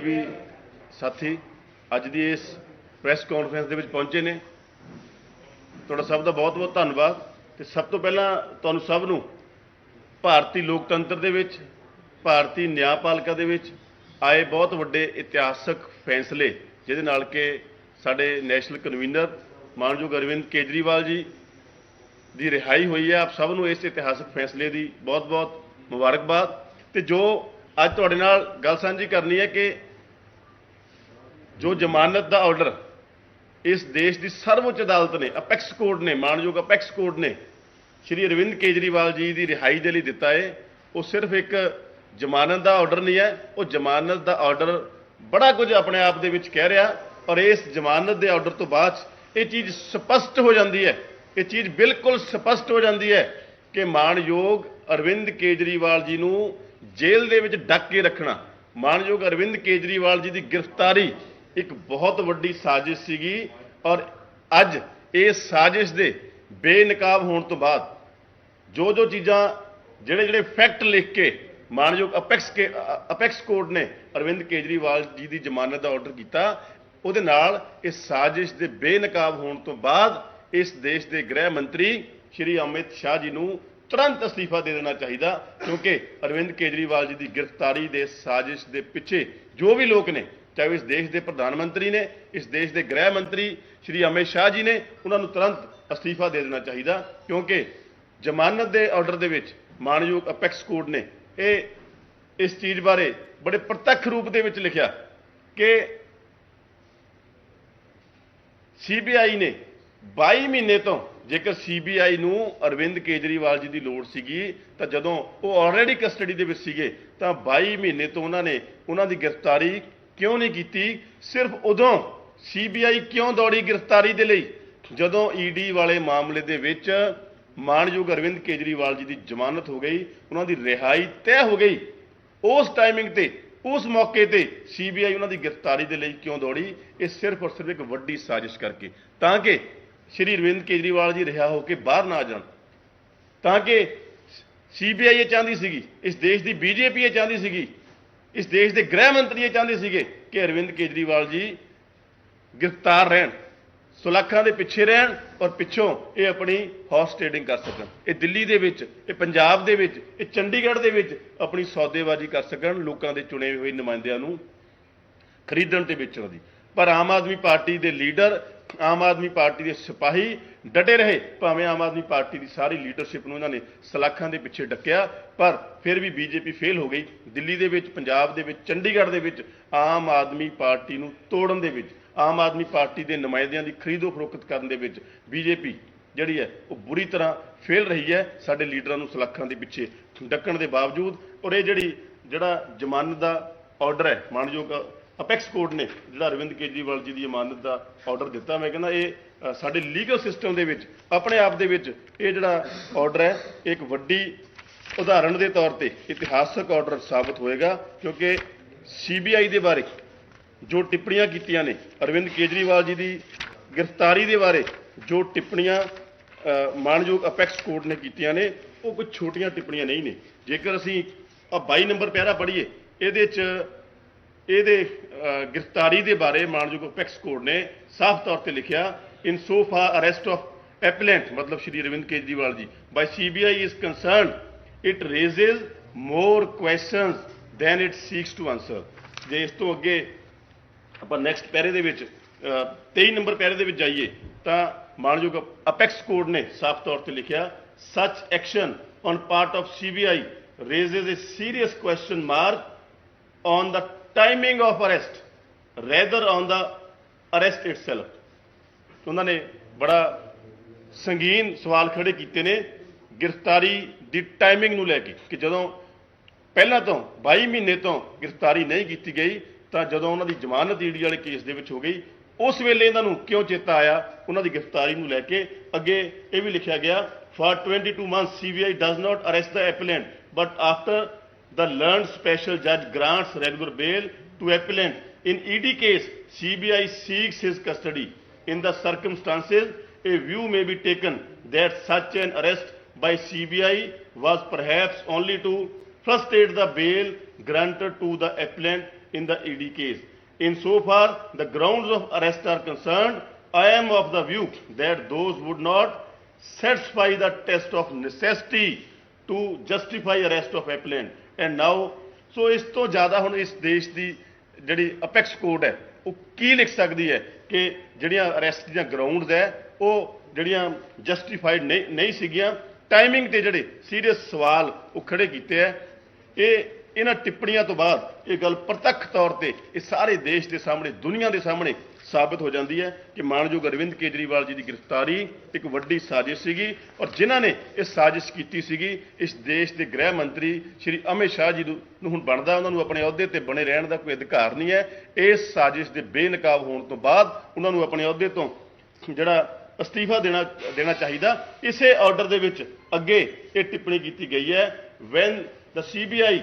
ਜਿੰਨੇ ਵੀ ਸਾਥੀ, ਅੱਜ ਦੀ ਇਸ ਪ੍ਰੈਸ ਕਾਨਫਰੰਸ ਦੇ ਵਿੱਚ ਪਹੁੰਚੇ ਨੇ। ਤੁਹਾਡਾ ਸਭ ਦਾ ਬਹੁਤ-ਬਹੁਤ ਧੰਨਵਾਦ ਤੇ ਸਭ ਤੋਂ ਪਹਿਲਾਂ ਤੁਹਾਨੂੰ ਸਭ ਨੂੰ ਭਾਰਤੀ ਲੋਕਤੰਤਰ ਦੇ ਵਿੱਚ, ਭਾਰਤੀ ਨਿਆਂਪਾਲਿਕਾ ਦੇ ਵਿੱਚ ਆਏ ਬਹੁਤ ਵੱਡੇ ਇਤਿਹਾਸਕ ਫੈਸਲੇ, ਜਿਹਦੇ ਨਾਲ ਕਿ ਸਾਡੇ ਨੈਸ਼ਨਲ ਕਨਵੀਨਰ ਮਾਨਯੋਗ ਅਰਵਿੰਦ ਕੇਜਰੀਵਾਲ ਜੀ ਦੀ ਰਿਹਾਈ ਹੋਈ ਹੈ। ਆਪ ਸਭ ਨੂੰ ਇਸ ਇਤਿਹਾਸਕ ਫੈਸਲੇ ਦੀ ਬਹੁਤ-ਬਹੁਤ ਮੁਬਾਰਕਬਾਦ। ਤੇ ਜੋ ਅੱਜ ਤੁਹਾਡੇ ਨਾਲ ਗੱਲ ਸਾਂਝੀ ਕਰਨੀ ਹੈ ਕਿ ਜੋ ਜ਼ਮਾਨਤ ਦਾ ਆਰਡਰ ਇਸ ਦੇਸ਼ ਦੀ ਸਰਵਉੱਚ ਅਦਾਲਤ ਨੇ, ਅਪੈਕਸ ਕੋਰਟ ਨੇ, ਮਾਨਯੋਗ ਅਪੈਕਸ ਕੋਰਟ ਨੇ, ਸ਼੍ਰੀ ਅਰਵਿੰਦ ਕੇਜਰੀਵਾਲ ਜੀ ਦੀ ਰਿਹਾਈ ਦੇ ਲਈ ਦਿੱਤਾ ਹੈ ਉਹ ਸਿਰਫ ਇੱਕ ਜ਼ਮਾਨਤ ਦਾ ਆਰਡਰ ਨਹੀਂ ਹੈ, ਉਹ ਜ਼ਮਾਨਤ ਦਾ ਆਰਡਰ ਬੜਾ ਕੁਝ ਆਪਣੇ ਆਪ ਦੇ ਵਿੱਚ ਕਹਿ ਰਿਹਾ ਔਰ ਇਸ ਜ਼ਮਾਨਤ ਦੇ ਆਰਡਰ ਤੋਂ ਬਾਅਦ 'ਚ ਇਹ ਚੀਜ਼ ਸਪਸ਼ਟ ਹੋ ਜਾਂਦੀ ਹੈ, ਇਹ ਚੀਜ਼ ਬਿਲਕੁਲ ਸਪਸ਼ਟ ਹੋ ਜਾਂਦੀ ਹੈ ਕਿ ਮਾਨਯੋਗ ਅਰਵਿੰਦ ਕੇਜਰੀਵਾਲ ਜੀ ਨੂੰ ਜੇਲ੍ਹ ਦੇ ਵਿੱਚ ਡੱਕ ਕੇ ਰੱਖਣਾ, ਮਾਨਯੋਗ ਅਰਵਿੰਦ ਕੇਜਰੀਵਾਲ ਜੀ ਦੀ ਗ੍ਰਿਫਤਾਰੀ ਇੱਕ ਬਹੁਤ ਵੱਡੀ ਸਾਜ਼ਿਸ਼ ਸੀਗੀ ਔਰ ਅੱਜ ਇਸ ਸਾਜ਼ਿਸ਼ ਦੇ ਬੇਨਕਾਬ ਹੋਣ ਤੋਂ ਬਾਅਦ ਜੋ ਜੋ ਚੀਜ਼ਾਂ ਜਿਹੜੇ ਜਿਹੜੇ ਫੈਕਟ ਲਿਖ ਕੇ ਮਾਨਯੋਗ ਅਪੈਕਸ ਕੇ ਅਪੈਕਸ ਕੋਰਟ ਨੇ ਅਰਵਿੰਦ ਕੇਜਰੀਵਾਲ ਜੀ ਦੀ ਜ਼ਮਾਨਤ ਦਾ ਆਰਡਰ ਕੀਤਾ, ਉਹਦੇ ਨਾਲ ਇਸ ਸਾਜ਼ਿਸ਼ ਦੇ ਬੇਨਕਾਬ ਹੋਣ ਤੋਂ ਬਾਅਦ ਇਸ ਦੇਸ਼ ਦੇ ਗ੍ਰਹਿ ਮੰਤਰੀ ਸ਼੍ਰੀ ਅਮਿਤ ਸ਼ਾਹ ਜੀ ਨੂੰ ਤੁਰੰਤ ਅਸਤੀਫਾ ਦੇ ਦੇਣਾ ਚਾਹੀਦਾ, ਕਿਉਂਕਿ ਅਰਵਿੰਦ ਕੇਜਰੀਵਾਲ ਜੀ ਦੀ ਗ੍ਰਿਫਤਾਰੀ ਦੇ ਸਾਜ਼ਿਸ਼ ਦੇ ਪਿੱਛੇ ਜੋ ਵੀ ਲੋਕ ਨੇ ਚਾਹੇ ਇਸ ਦੇਸ਼ ਦੇ ਪ੍ਰਧਾਨ ਮੰਤਰੀ ਨੇ, ਇਸ ਦੇਸ਼ ਦੇ ਗ੍ਰਹਿ ਮੰਤਰੀ ਸ਼੍ਰੀ ਅਮਿਤ ਸ਼ਾਹ ਜੀ ਨੇ, ਉਹਨਾਂ ਨੂੰ ਤੁਰੰਤ ਅਸਤੀਫਾ ਦੇ ਦੇਣਾ ਚਾਹੀਦਾ, ਕਿਉਂਕਿ ਜ਼ਮਾਨਤ ਦੇ ਆਰਡਰ ਦੇ ਵਿੱਚ ਮਾਨਯੋਗ ਅਪੈਕਸ ਕੋਰਟ ਨੇ, ਇਹ ਇਸ ਚੀਜ਼ ਬਾਰੇ ਬੜੇ ਪ੍ਰਤੱਖ ਰੂਪ ਦੇ ਵਿੱਚ ਲਿਖਿਆ ਕਿ ਸੀਬੀਆਈ ਨੇ 22 ਮਹੀਨੇ ਤੋਂ ਜੇਕਰ ਸੀਬੀਆਈ ਨੂੰ ਅਰਵਿੰਦ ਕੇਜਰੀਵਾਲ ਜੀ ਦੀ ਲੋੜ ਸੀਗੀ, ਤਾਂ ਜਦੋਂ ਉਹ ਆਲਰੇਡੀ ਕਸਟਡੀ ਦੇ ਵਿੱਚ ਸੀਗੇ, ਤਾਂ 22 ਮਹੀਨੇ ਤੋਂ ਉਹਨਾਂ ਨੇ ਉਹਨਾਂ ਦੀ ਗ੍ਰਿਫਤਾਰੀ ਕਿਉਂ ਨਹੀਂ ਕੀਤੀ? ਸਿਰਫ ਉਦੋਂ। ਸੀਬੀਆਈ ਕਿਉਂ ਦੌੜੀ ਗ੍ਰਿਫਤਾਰੀ ਦੇ ਲਈ? ਜਦੋਂ ਈਡੀ ਵਾਲੇ ਮਾਮਲੇ ਦੇ ਵਿੱਚ ਮਾਨਯੋਗ ਅਰਵਿੰਦ ਕੇਜਰੀਵਾਲ ਜੀ ਦੀ ਜ਼ਮਾਨਤ ਹੋ ਗਈ, ਉਹਨਾਂ ਦੀ ਰਿਹਾਈ ਤੈਅ ਹੋ ਗਈ। ਉਸ ਟਾਈਮਿੰਗ ਤੇ, ਉਸ ਮੌਕੇ ਤੇ ਸੀਬੀਆਈ ਉਹਨਾਂ ਦੀ ਗ੍ਰਿਫਤਾਰੀ ਦੇ ਲਈ ਕਿਉਂ ਦੌੜੀ? ਇਹ ਸਿਰਫ ਔਰ ਸਿਰਫ ਇੱਕ ਵੱਡੀ ਸਾਜ਼ਿਸ਼ ਕਰਕੇ। ਤਾਂ ਕਿ ਸ਼੍ਰੀ ਅਰਵਿੰਦ ਕੇਜਰੀਵਾਲ ਜੀ ਰਿਹਾ ਹੋ ਕੇ ਬਾਹਰ ਨਾ ਆ ਜਾਣ। ਤਾਂ ਕਿ ਸੀਬੀਆਈ ਇਹ ਚਾਹੁੰਦੀ ਸੀਗੀ, ਇਸ ਦੇਸ਼ ਦੀ ਬੀਜੇਪੀ ਇਹ ਚਾਹੁੰਦੀ ਸੀਗੀ ਇਸ ਦੇਸ਼ ਦੇ ਗ੍ਰਹਿ ਮੰਤਰੀ ਇਹ ਚਾਹੁੰਦੇ ਸੀਗੇ ਕਿ ਅਰਵਿੰਦ ਕੇਜਰੀਵਾਲ ਜੀ ਗ੍ਰਿਫਤਾਰ ਰਹਿਣ, ਸੁਲੱਖਾਂ ਦੇ ਪਿੱਛੇ ਰਹਿਣ ਔਰ ਪਿੱਛੋਂ ਇਹ ਆਪਣੀ ਹਾਰਸ ਟ੍ਰੇਡਿੰਗ ਕਰ ਸਕਣ। ਇਹ ਦਿੱਲੀ ਦੇ ਵਿੱਚ, ਇਹ ਪੰਜਾਬ ਦੇ ਵਿੱਚ, ਇਹ ਚੰਡੀਗੜ੍ਹ ਦੇ ਵਿੱਚ ਆਪਣੀ ਸੌਦੇਬਾਜ਼ੀ ਕਰ ਸਕਣ, ਲੋਕਾਂ ਦੇ ਚੁਣੇ ਹੋਏ ਨੁਮਾਇੰਦਿਆਂ ਨੂੰ ਖਰੀਦਣ ਤੇ ਵੇਚਣ ਦੀ। ਪਰ ਆਮ ਆਦਮੀ ਪਾਰਟੀ ਦੇ ਲੀਡਰ ਆਮ ਆਦਮੀ ਪਾਰਟੀ ਦੇ ਸਿਪਾਹੀ ਡਟੇ ਰਹੇ। ਭਾਵੇਂ ਆਮ ਆਦਮੀ ਪਾਰਟੀ ਦੀ ਸਾਰੀ ਲੀਡਰਸ਼ਿਪ ਨੂੰ ਇਹਨਾਂ ਨੇ ਸਲਾਖਾਂ ਦੇ ਪਿੱਛੇ ਡੱਕਿਆ, ਪਰ ਫਿਰ ਵੀ ਬੀਜੇਪੀ ਫੇਲ ਹੋ ਗਈ। ਦਿੱਲੀ ਦੇ ਵਿੱਚ, ਪੰਜਾਬ ਦੇ ਵਿੱਚ, ਚੰਡੀਗੜ੍ਹ ਦੇ ਵਿੱਚ ਆਮ ਆਦਮੀ ਪਾਰਟੀ ਨੂੰ ਤੋੜਨ ਦੇ ਵਿੱਚ, ਆਮ ਆਦਮੀ ਪਾਰਟੀ ਦੇ ਨੁਮਾਇੰਦਿਆਂ ਦੀ ਖਰੀਦੋ ਫਰੋਖਤ ਕਰਨ ਦੇ ਵਿੱਚ ਬੀਜੇਪੀ ਜਿਹੜੀ ਹੈ, ਉਹ ਬੁਰੀ ਤਰ੍ਹਾਂ ਫੇਲ ਰਹੀ ਹੈ। ਸਾਡੇ ਲੀਡਰਾਂ ਨੂੰ ਸਲਾਖਾਂ ਦੇ ਪਿੱਛੇ ਡੱਕਣ ਦੇ ਬਾਵਜੂਦ ਔਰ ਇਹ ਜਿਹੜੀ, ਜਿਹੜਾ ਜ਼ਮਾਨਤ ਦਾ ਆਰਡਰ ਹੈ, ਮਾਨਯੋਗ ਅਪੈਕਸ ਕੋਰਟ ਨੇ ਜਿਹੜਾ ਅਰਵਿੰਦ ਕੇਜਰੀਵਾਲ ਜੀ ਦੀ ਜ਼ਮਾਨਤ ਦਾ ਆਰਡਰ ਦਿੱਤਾ ਮੈਂ ਕਹਿੰਦਾ ਇਹ ਸਾਡੇ ਲੀਗਲ ਸਿਸਟਮ ਦੇ ਵਿੱਚ ਆਪਣੇ ਆਪ ਦੇ ਵਿੱਚ ਇਹ ਜਿਹੜਾ ਆਰਡਰ ਹੈ ਇਹ ਇੱਕ ਵੱਡੀ ਉਦਾਹਰਣ ਦੇ ਤੌਰ ਤੇ ਇਤਿਹਾਸਕ ਆਰਡਰ ਸਾਬਤ ਹੋਏਗਾ ਕਿਉਂਕਿ ਸੀਬੀਆਈ ਦੇ ਬਾਰੇ ਜੋ ਟਿੱਪਣੀਆਂ ਕੀਤੀਆਂ ਨੇ ਅਰਵਿੰਦ ਕੇਜਰੀਵਾਲ ਜੀ ਦੀ ਗ੍ਰਿਫਤਾਰੀ ਦੇ ਬਾਰੇ ਜੋ ਟਿੱਪਣੀਆਂ ਅ, ਮਾਣਯੋਗ ਅਪੈਕਸ ਕੋਰਟ ਨੇ ਕੀਤੀਆਂ ਨੇ ਉਹ ਕੋਈ ਛੋਟੀਆਂ ਟਿੱਪਣੀਆਂ ਨਹੀਂ ਨੇ। ਜੇਕਰ ਅਸੀਂ ਆ 22 ਨੰਬਰ ਪੈਰਾ ਪੜ੍ਹੀਏ ਇਹਦੇ 'ਚ ਇਹਦੇ ਗ੍ਰਿਫਤਾਰੀ ਦੇ ਬਾਰੇ ਮਾਨਯੋਗ ਅਪੈਕਸ ਕੋਰਟ ਨੇ ਸਾਫ਼ ਤੌਰ ਤੇ ਲਿਖਿਆ in so far arrest of appellant ਮਤਲਬ Shri Arvind Kejriwal ji by CBI is concerned it raises more questions than it seeks to answer ਜੇ ਇਸ ਤੋਂ ਅੱਗੇ ਆਪਾਂ ਨੈਕਸਟ ਪੈਰੇ ਦੇ ਵਿੱਚ ਅ, 23 ਨੰਬਰ ਪੈਰੇ ਦੇ ਵਿੱਚ ਜਾਈਏ ਤਾਂ ਮਾਨਯੋਗ ਅਪੈਕਸ ਕੋਰਟ ਨੇ ਸਾਫ਼ ਤੌਰ ਤੇ ਲਿਖਿਆ such action on part of CBI raises a serious question mark on the timing of arrest, rather on the arrest itself. ਉਹਨਾਂ ਨੇ ਬੜਾ ਸੰਗੀਨ ਸਵਾਲ ਖੜੇ ਕੀਤੇ ਨੇ ਗ੍ਰਿਫਤਾਰੀ ਦੀ ਟਾਈਮਿੰਗ ਨੂੰ ਲੈ ਕੇ ਕਿ ਜਦੋਂ ਪਹਿਲਾਂ ਤੋਂ 22 ਮਹੀਨੇ ਤੋਂ ਗ੍ਰਿਫਤਾਰੀ ਨਹੀਂ ਕੀਤੀ ਗਈ ਤਾਂ ਜਦੋਂ ਉਹਨਾਂ ਦੀ ਜ਼ਮਾਨਤ ਈਡੀ ਵਾਲੇ ਕੇਸ ਦੇ ਵਿੱਚ ਹੋ ਗਈ ਉਸ ਵੇਲੇ ਇਹਨਾਂ ਨੂੰ ਕਿਉਂ ਚੇਤਾ ਆਇਆ ਉਹਨਾਂ ਦੀ ਗ੍ਰਿਫਤਾਰੀ ਨੂੰ ਲੈ ਕੇ ਅੱਗੇ ਇਹ ਵੀ ਲਿਖਿਆ ਗਿਆ for 22 months CBI does not arrest the appellant but after the learned special judge grants regular bail to appellant in ed case cbi seeks his custody in the circumstances a view may be taken that such an arrest by cbi was perhaps only to frustrate the bail granted to the appellant in the ED case. Insofar the grounds of arrest are concerned, I am of the view that those would not satisfy the test of necessity to justify arrest of appellant. And now, so ਇਸ ਤੋਂ ਜ਼ਿਆਦਾ ਹੁਣ ਇਸ ਦੇਸ਼ ਦੀ ਜਿਹੜੀ apex code ਹੈ ਉਹ ਕੀ ਲਿਖ ਸਕਦੀ ਹੈ ਕਿ ਜਿਹੜੀਆਂ ਅਰੈਸਟ ਦੀਆਂ ਗਰਾਊਂਡਸ ਹੈ ਉਹ ਜਿਹੜੀਆਂ ਜਸਟੀਫਾਈਡ ਨਹੀਂ ਨਹੀਂ ਸੀਗੀਆਂ ਟਾਈਮਿੰਗ ਤੇ ਜਿਹੜੇ ਸੀਰੀਅਸ ਸਵਾਲ ਉਹ ਖੜੇ ਕੀਤੇ ਹੈ। ਇਹ ਇਹਨਾਂ ਟਿੱਪਣੀਆਂ ਤੋਂ ਬਾਅਦ ਇਹ ਗੱਲ ਪ੍ਰਤੱਖ ਤੌਰ ਤੇ ਇਹ ਸਾਰੇ ਦੇਸ਼ ਦੇ ਸਾਹਮਣੇ, ਦੁਨੀਆ ਦੇ ਸਾਹਮਣੇ ਸਾਬਤ ਹੋ ਜਾਂਦੀ ਹੈ ਕਿ ਮਾਨਯੋਗ ਅਰਵਿੰਦ ਕੇਜਰੀਵਾਲ ਜੀ ਦੀ ਗ੍ਰਿਫਤਾਰੀ ਇੱਕ ਵੱਡੀ ਸਾਜ਼ਿਸ਼ ਸੀਗੀ ਔਰ ਜਿਨ੍ਹਾਂ ਨੇ ਇਹ ਸਾਜ਼ਿਸ਼ ਕੀਤੀ ਸੀਗੀ, ਇਸ ਦੇਸ਼ ਦੇ ਗ੍ਰਹਿ ਮੰਤਰੀ ਸ਼੍ਰੀ ਅਮਿਤ ਸ਼ਾਹ ਜੀ ਨੂੰ ਹੁਣ ਬਣਦਾ, ਉਹਨਾਂ ਨੂੰ ਆਪਣੇ ਅਹੁਦੇ ਤੇ ਬਣੇ ਰਹਿਣ ਦਾ ਕੋਈ ਅਧਿਕਾਰ ਨਹੀਂ ਹੈ। ਇਸ ਸਾਜ਼ਿਸ਼ ਦੇ ਬੇਨਕਾਬ ਹੋਣ ਤੋਂ ਬਾਅਦ ਉਹਨਾਂ ਨੂੰ ਆਪਣੇ ਅਹੁਦੇ ਤੋਂ ਜਿਹੜਾ ਅਸਤੀਫਾ ਦੇਣਾ ਦੇਣਾ ਚਾਹੀਦਾ, ਇਸੇ ਆਰਡਰ ਦੇ ਵਿੱਚ ਅੱਗੇ ਇਹ ਟਿੱਪਣੀ ਕੀਤੀ ਗਈ ਹੈ। When the CBI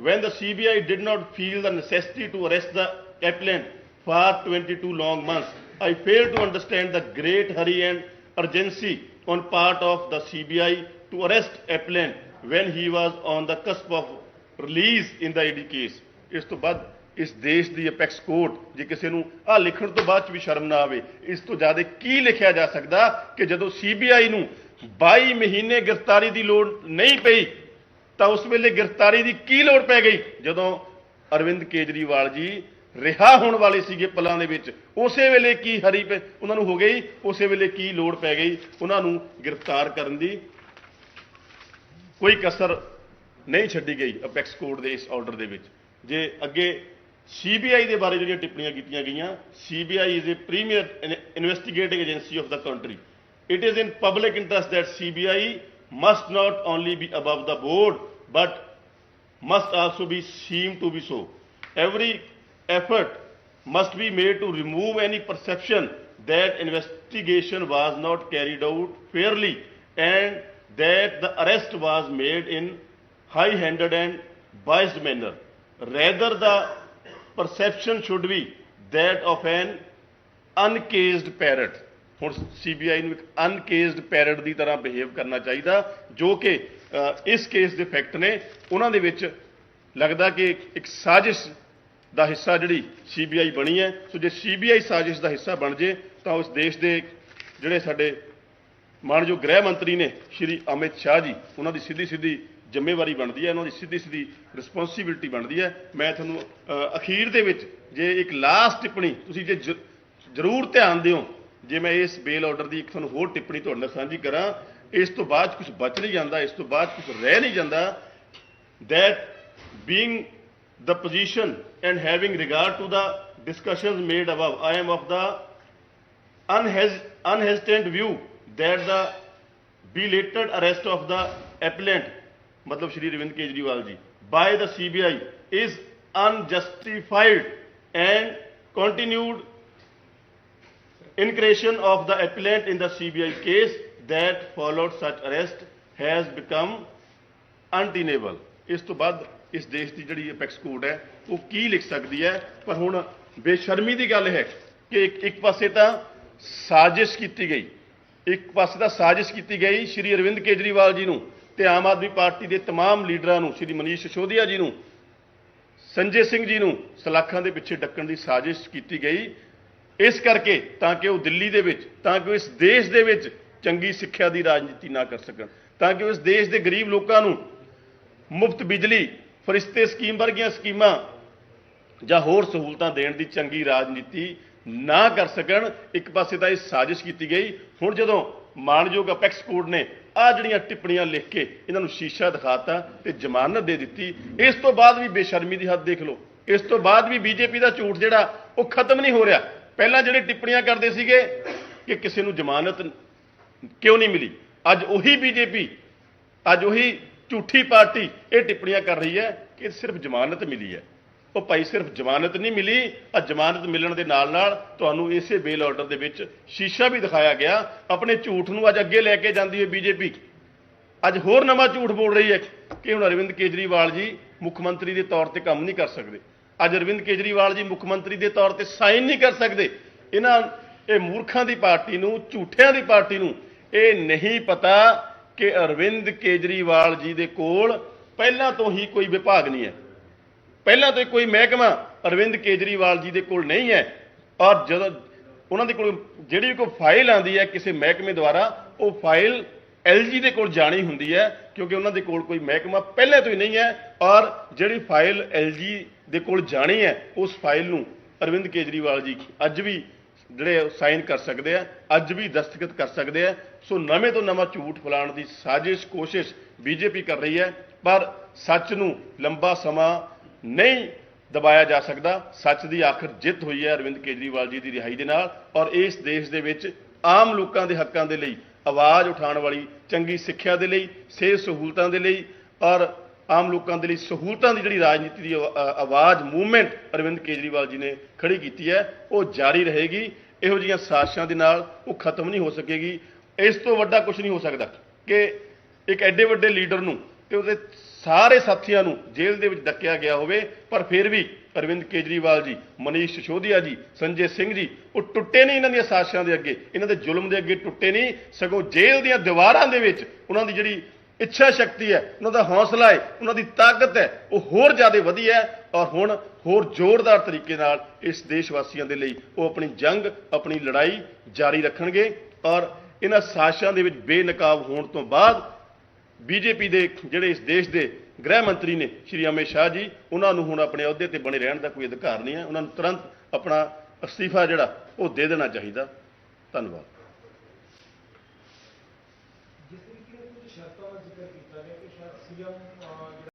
when the CBI did not feel the necessity to arrest the appellant for 22 long months, I fail to understand the great hurry and urgency on part of the CBI to arrest appellant when he was on the cusp of release in the ED case. ਇਸ ਤੋਂ ਬਾਅਦ ਇਸ ਦੇਸ਼ ਦੀ apex court ਜੇ ਕਿਸੇ ਨੂੰ ਆ ਲਿਖਣ ਤੋਂ ਬਾਅਦ ਚ ਵੀ ਸ਼ਰਮ ਨਾ ਆਵੇ ਇਸ ਤੋਂ ਜ਼ਿਆਦਾ ਕੀ ਲਿਖਿਆ ਜਾ ਸਕਦਾ ਕਿ ਜਦੋਂ ਸੀਬੀਆਈ ਨੂੰ 22 ਮਹੀਨੇ ਗ੍ਰਿਫਤਾਰੀ ਦੀ ਲੋੜ ਨਹੀਂ ਪਈ ਤਾਂ ਉਸ ਵੇਲੇ ਗ੍ਰਿਫਤਾਰੀ ਦੀ ਕੀ ਲੋੜ ਪੈ ਗਈ? ਜਦੋਂ ਅਰਵਿੰਦ ਕੇਜਰੀਵਾਲ ਜੀ ਰਿਹਾ ਹੋਣ ਵਾਲੇ ਸੀਗੇ ਪਲਾਂ ਦੇ ਵਿੱਚ, ਉਸੇ ਵੇਲੇ ਕੀ ਹਰੀ ਪੈ ਉਹਨਾਂ ਨੂੰ ਹੋ ਗਈ, ਉਸੇ ਵੇਲੇ ਕੀ ਲੋੜ ਪੈ ਗਈ? ਉਹਨਾਂ ਨੂੰ ਗ੍ਰਿਫਤਾਰ ਕਰਨ ਦੀ ਕੋਈ ਕਸਰ ਨਹੀਂ ਛੱਡੀ ਗਈ ਅਪੈਕਸ ਕੋਰਟ ਦੇ ਇਸ ਆਰਡਰ ਦੇ ਵਿੱਚ। ਜੇ ਅੱਗੇ ਸੀਬੀਆਈ ਦੇ ਬਾਰੇ ਜਿਹੜੀਆਂ ਟਿੱਪਣੀਆਂ ਕੀਤੀਆਂ ਗਈਆਂ, CBI is a premier investigating agency of the country it is in public interest that CBI must not only be above the board but must also be seen to be so. Every effort must be made to remove any perception that investigation was not carried out fairly and that the arrest was made in high-handed and biased manner. Rather, the perception should be that of an uncaged parrot. ਹੁਣ CBI ਨੂੰ ਇੱਕ ਅਨਕੇਸਡ parrot ਦੀ ਤਰ੍ਹਾਂ behave ਕਰਨਾ ਚਾਹੀਦਾ, ਜੋ ਕਿ ਇਸ case ਦੇ ਫੈਕਟ ਨੇ। ਉਹਨਾਂ ਦੇ ਵਿੱਚ ਲੱਗਦਾ ਕਿ ਇੱਕ ਸਾਜ਼ਿਸ਼ ਦਾ ਹਿੱਸਾ ਜਿਹੜੀ ਸੀਬੀਆਈ ਬਣੀ ਹੈ। ਸੋ ਜੇ ਸੀਬੀਆਈ ਸਾਜ਼ਿਸ਼ ਦਾ ਹਿੱਸਾ ਬਣ ਜੇ, ਤਾਂ ਉਸ ਦੇਸ਼ ਦੇ ਜਿਹੜੇ ਸਾਡੇ ਮਾਨਯੋਗ ਗ੍ਰਹਿ ਮੰਤਰੀ ਨੇ, ਸ਼੍ਰੀ ਅਮਿਤ ਸ਼ਾਹ ਜੀ, ਉਹਨਾਂ ਦੀ ਸਿੱਧੀ ਸਿੱਧੀ ਜ਼ਿੰਮੇਵਾਰੀ ਬਣਦੀ ਹੈ, ਉਹਨਾਂ ਦੀ ਸਿੱਧੀ ਸਿੱਧੀ ਰਿਸਪੌਂਸਿਬਿਲਟੀ ਬਣਦੀ ਹੈ। ਮੈਂ ਤੁਹਾਨੂੰ ਅਖੀਰ ਦੇ ਵਿੱਚ ਜੇ ਇੱਕ ਲਾਸਟ ਟਿੱਪਣੀ ਤੁਸੀਂ ਜੇ ਜ- ਜ਼ਰੂਰ ਧਿਆਨ ਦਿਓ ਜੇ ਮੈਂ ਇਸ ਬੇਲ ਆਰਡਰ ਦੀ ਇੱਕ ਤੁਹਾਨੂੰ ਹੋਰ ਟਿੱਪਣੀ ਤੁਹਾਡੇ ਨਾਲ ਸਾਂਝੀ ਕਰਾਂ ਇਸ ਤੋਂ ਬਾਅਦ ਕੁਝ ਬਚ ਨਹੀਂ ਜਾਂਦਾ ਇਸ ਤੋਂ ਬਾਅਦ ਕੁਝ ਰਹਿ ਨਹੀਂ ਜਾਂਦਾ that being the position and having regard to the discussions made above, I am of the unhes- unhesitant view that the belated arrest of the appellant, matlab Shri Arvind Kejriwal ji, by the CBI is unjustified and continued incursion of the appellant in the CBI case that followed such arrest has become untenable ਇਸ ਤੋਂ ਬਾਅਦ ਇਸ ਦੇਸ਼ ਦੀ ਜਿਹੜੀ apex code ਹੈ ਉਹ ਕੀ ਲਿਖ ਸਕਦੀ ਹੈ ਪਰ ਹੁਣ ਬੇਸ਼ਰਮੀ ਦੀ ਗੱਲ ਹੈ ਕਿ ਇੱਕ ਇੱਕ ਪਾਸੇ ਤਾਂ ਸਾਜ਼ਿਸ਼ ਕੀਤੀ ਗਈ ਇੱਕ ਪਾਸੇ ਤਾਂ ਸਾਜ਼ਿਸ਼ ਕੀਤੀ ਗਈ ਸ਼੍ਰੀ ਅਰਵਿੰਦ ਕੇਜਰੀਵਾਲ ਜੀ ਨੂੰ ਤੇ ਆਮ ਆਦਮੀ ਪਾਰਟੀ ਦੇ तमाम ਲੀਡਰਾਂ ਨੂੰ ਸ਼੍ਰੀ ਮਨੀਸ਼ ਸਿਸੋਦੀਆ ਜੀ ਨੂੰ ਸੰਜੇ ਸਿੰਘ ਜੀ ਨੂੰ ਸਲਾਖਾਂ ਦੇ ਪਿੱਛੇ ਡੱਕਣ ਦੀ ਸਾਜ਼ਿਸ਼ ਕੀਤੀ ਗਈ ਇਸ ਕਰਕੇ ਤਾਂ ਕਿ ਉਹ ਦਿੱਲੀ ਦੇ ਵਿੱਚ, ਤਾਂ ਕਿ ਉਹ ਇਸ ਦੇਸ਼ ਦੇ ਵਿੱਚ ਚੰਗੀ ਸਿੱਖਿਆ ਦੀ ਰਾਜਨੀਤੀ ਨਾ ਕਰ ਸਕਣ, ਤਾਂ ਕਿ ਉਹ ਇਸ ਦੇਸ਼ ਦੇ ਗਰੀਬ ਲੋਕਾਂ ਨੂੰ ਮੁਫਤ ਬਿਜਲੀ, ਫਰਿਸ਼ਤੇ ਸਕੀਮ ਵਰਗੀਆਂ ਸਕੀਮਾਂ ਜਾਂ ਹੋਰ ਸਹੂਲਤਾਂ ਦੇਣ ਦੀ ਚੰਗੀ ਰਾਜਨੀਤੀ ਨਾ ਕਰ ਸਕਣ, ਇੱਕ ਪਾਸੇ ਤਾਂ ਇਹ ਸਾਜ਼ਿਸ਼ ਕੀਤੀ ਗਈ। ਹੁਣ ਜਦੋਂ ਮਾਨਯੋਗ ਅਪੈਕਸ ਕੋਰਟ ਨੇ ਆ ਜਿਹੜੀਆਂ ਟਿੱਪਣੀਆਂ ਲਿਖ ਕੇ ਇਹਨਾਂ ਨੂੰ ਸ਼ੀਸ਼ਾ ਦਿਖਾਤਾ ਤੇ ਜ਼ਮਾਨਤ ਦੇ ਦਿੱਤੀ, ਇਸ ਤੋਂ ਬਾਅਦ ਵੀ ਬੇਸ਼ਰਮੀ ਦੀ ਹੱਦ ਦੇਖ ਲਓ। ਇਸ ਤੋਂ ਬਾਅਦ ਵੀ ਬੀਜੇਪੀ ਦਾ ਝੂਠ ਜਿਹੜਾ, ਉਹ ਖਤਮ ਨਹੀਂ ਹੋ ਰਿਹਾ। ਪਹਿਲਾਂ ਜਿਹੜੇ ਟਿੱਪਣੀਆਂ ਕਰਦੇ ਸੀਗੇ ਕਿ ਕਿਸੇ ਨੂੰ ਜ਼ਮਾਨਤ ਕਿਉਂ ਨਹੀਂ ਮਿਲੀ? ਅੱਜ ਉਹੀ ਬੀਜੇਪੀ, ਅੱਜ ਉਹੀ ਝੂਠੀ ਪਾਰਟੀ ਇਹ ਟਿੱਪਣੀਆਂ ਕਰ ਰਹੀ ਹੈ ਕਿ ਸਿਰਫ ਜ਼ਮਾਨਤ ਮਿਲੀ ਹੈ। ਉਹ ਭਾਈ ਸਿਰਫ ਜ਼ਮਾਨਤ ਨਹੀਂ ਮਿਲੀ ਆ ਜ਼ਮਾਨਤ ਮਿਲਣ ਦੇ ਨਾਲ ਨਾਲ ਤੁਹਾਨੂੰ ਇਸੇ ਬੇਲ ਆਰਡਰ ਦੇ ਵਿੱਚ ਸ਼ੀਸ਼ਾ ਵੀ ਦਿਖਾਇਆ ਗਿਆ। ਆਪਣੇ ਝੂਠ ਨੂੰ ਅੱਜ ਅੱਗੇ ਲੈ ਕੇ ਜਾਂਦੀ ਹੈ ਬੀਜੇਪੀ। ਅੱਜ ਹੋਰ ਨਵਾਂ ਝੂਠ ਬੋਲ ਰਹੀ ਹੈ ਕਿ ਹੁਣ ਅਰਵਿੰਦ ਕੇਜਰੀਵਾਲ ਜੀ ਮੁੱਖ ਮੰਤਰੀ ਦੇ ਤੌਰ ਤੇ ਕੰਮ ਨਹੀਂ ਕਰ ਸਕਦੇ। ਅੱਜ ਅਰਵਿੰਦ ਕੇਜਰੀਵਾਲ ਜੀ ਮੁੱਖ ਮੰਤਰੀ ਦੇ ਤੌਰ ਤੇ ਸਾਈਨ ਨਹੀਂ ਕਰ ਸਕਦੇ। ਇਹਨਾਂ, ਇਹ ਮੂਰਖਾਂ ਦੀ ਪਾਰਟੀ ਨੂੰ, ਝੂਠਿਆਂ ਦੀ ਪਾਰਟੀ ਨੂੰ ਇਹ ਨਹੀਂ ਪਤਾ ਕਿ ਅਰਵਿੰਦ ਕੇਜਰੀਵਾਲ ਜੀ ਦੇ ਕੋਲ ਪਹਿਲਾਂ ਤੋਂ ਹੀ ਕੋਈ ਵਿਭਾਗ ਨਹੀਂ ਹੈ। ਪਹਿਲਾਂ ਤੋਂ ਹੀ ਕੋਈ ਮਹਿਕਮਾ ਅਰਵਿੰਦ ਕੇਜਰੀਵਾਲ ਜੀ ਦੇ ਕੋਲ ਨਹੀਂ ਹੈ। ਔਰ ਜਦੋਂ ਉਹਨਾਂ ਦੇ ਕੋਲ ਜਿਹੜੀ ਵੀ ਕੋਈ ਫਾਈਲ ਆਂਦੀ ਹੈ ਕਿਸੇ ਮਹਿਕਮੇ ਦੁਆਰਾ, ਉਹ ਫਾਈਲ ਐਲਜੀ ਦੇ ਕੋਲ ਜਾਣੀ ਹੁੰਦੀ ਹੈ, ਕਿਉਂਕਿ ਉਹਨਾਂ ਦੇ ਕੋਲ ਕੋਈ ਮਹਿਕਮਾ ਪਹਿਲੇ ਤੋਂ ਹੀ ਨਹੀਂ ਹੈ। ਔਰ ਜਿਹੜੀ ਫਾਈਲ ਐਲਜੀ ਦੇ ਕੋਲ ਜਾਣੀ ਹੈ ਉਸ ਫਾਈਲ ਨੂੰ ਅਰਵਿੰਦ ਕੇਜਰੀਵਾਲ ਜੀ ਅੱਜ ਵੀ ਜਿਹੜੇ ਸਾਈਨ ਕਰ ਸਕਦੇ ਆ, ਅੱਜ ਵੀ ਦਸਤਖਤ ਕਰ ਸਕਦੇ ਆ। ਸੋ ਨਵੇਂ ਤੋਂ ਨਵਾਂ ਝੂਠ ਫੈਲਾਉਣ ਦੀ ਸਾਜ਼ਿਸ਼, ਕੋਸ਼ਿਸ਼ ਬੀਜੇਪੀ ਕਰ ਰਹੀ ਹੈ, ਪਰ ਸੱਚ ਨੂੰ ਲੰਬਾ ਸਮਾਂ ਨਹੀਂ ਦਬਾਇਆ ਜਾ ਸਕਦਾ। ਸੱਚ ਦੀ ਆਖਰ ਜਿੱਤ ਹੋਈ ਹੈ ਅਰਵਿੰਦ ਕੇਜਰੀਵਾਲ ਜੀ ਦੀ ਰਿਹਾਈ ਦੇ ਨਾਲ, ਔਰ ਇਸ ਦੇਸ਼ ਦੇ ਵਿੱਚ ਆਮ ਲੋਕਾਂ ਦੇ ਹੱਕਾਂ ਦੇ ਲਈ ਆਵਾਜ਼ ਉਠਾਉਣ ਵਾਲੀ ਚੰਗੀ ਸਿੱਖਿਆ ਦੇ ਲਈ, ਸਿਹਤ ਸਹੂਲਤਾਂ ਦੇ ਲਈ, ਔਰ ਆਮ ਲੋਕਾਂ ਦੇ ਲਈ ਸਹੂਲਤਾਂ ਦੀ ਜਿਹੜੀ ਰਾਜਨੀਤੀ ਦੀ ਆਵਾਜ਼, ਮੂਵਮੈਂਟ ਅਰਵਿੰਦ ਕੇਜਰੀਵਾਲ ਜੀ ਨੇ ਖੜੀ ਕੀਤੀ ਹੈ, ਉਹ ਜਾਰੀ ਰਹੇਗੀ। ਇਹੋ ਜਿਹੀਆਂ ਸਾਜ਼ਿਸ਼ਾਂ ਦੇ ਨਾਲ ਉਹ ਖਤਮ ਨਹੀਂ ਹੋ ਸਕੇਗੀ। ਇਸ ਤੋਂ ਵੱਡਾ ਕੁਝ ਨਹੀਂ ਹੋ ਸਕਦਾ ਕਿ ਇੱਕ ਐਡੇ ਵੱਡੇ ਲੀਡਰ ਨੂੰ ਤੇ ਉਹਦੇ ਸਾਰੇ ਸਾਥੀਆਂ ਨੂੰ ਜੇਲ੍ਹ ਦੇ ਵਿੱਚ ਡੱਕਿਆ ਗਿਆ ਹੋਵੇ, ਪਰ ਫਿਰ ਵੀ ਅਰਵਿੰਦ ਕੇਜਰੀਵਾਲ ਜੀ, ਮਨੀਸ਼ ਸਿਸੋਦੀਆ ਜੀ, ਸੰਜੇ ਸਿੰਘ ਜੀ, ਉਹ ਟੁੱਟੇ ਨਹੀਂ ਇਹਨਾਂ ਦੀਆਂ ਸਾਜ਼ਿਸ਼ਾਂ ਦੇ ਅੱਗੇ। ਇਹਨਾਂ ਦੇ ਜ਼ੁਲਮ ਦੇ ਅੱਗੇ ਟੁੱਟੇ ਨਹੀਂ। ਸਗੋਂ ਜੇਲ੍ਹ ਦੀਆਂ ਦੀਵਾਰਾਂ ਦੇ ਵਿੱਚ ਉਹਨਾਂ ਦੀ ਜਿਹੜੀ ਇੱਛਾ ਸ਼ਕਤੀ ਹੈ, ਉਹਨਾਂ ਦਾ ਹੌਸਲਾ ਹੈ, ਉਹਨਾਂ ਦੀ ਤਾਕਤ ਹੈ, ਉਹ ਹੋਰ ਜ਼ਿਆਦਾ ਵਧੀ ਹੈ ਔਰ ਹੁਣ ਹੋਰ ਜ਼ੋਰਦਾਰ ਤਰੀਕੇ ਨਾਲ ਇਸ ਦੇਸ਼ ਵਾਸੀਆਂ ਦੇ ਲਈ ਉਹ ਆਪਣੀ ਜੰਗ, ਆਪਣੀ ਲੜਾਈ ਜਾਰੀ ਰੱਖਣਗੇ ਔਰ ਇਹਨਾਂ ਸਾਸ਼ਾਂ ਦੇ ਵਿੱਚ ਬੇਨਕਾਬ ਹੋਣ ਤੋਂ ਬਾਅਦ ਬੀਜੇਪੀ ਦੇ ਜਿਹੜੇ ਇਸ ਦੇਸ਼ ਦੇ ਗ੍ਰਹਿ ਮੰਤਰੀ ਨੇ ਸ਼੍ਰੀ ਅਮਿਤ ਸ਼ਾਹ ਜੀ, ਉਹਨਾਂ ਨੂੰ ਹੁਣ ਆਪਣੇ ਅਹੁਦੇ ਤੇ ਬਣੇ ਰਹਿਣ ਦਾ ਕੋਈ ਅਧਿਕਾਰ ਨਹੀਂ ਹੈ, ਉਹਨਾਂ ਨੂੰ ਤੁਰੰਤ ਆਪਣਾ ਅਸਤੀਫਾ ਜਿਹੜਾ ਉਹ ਦੇ ਦੇਣਾ ਚਾਹੀਦਾ। ਧੰਨਵਾਦ।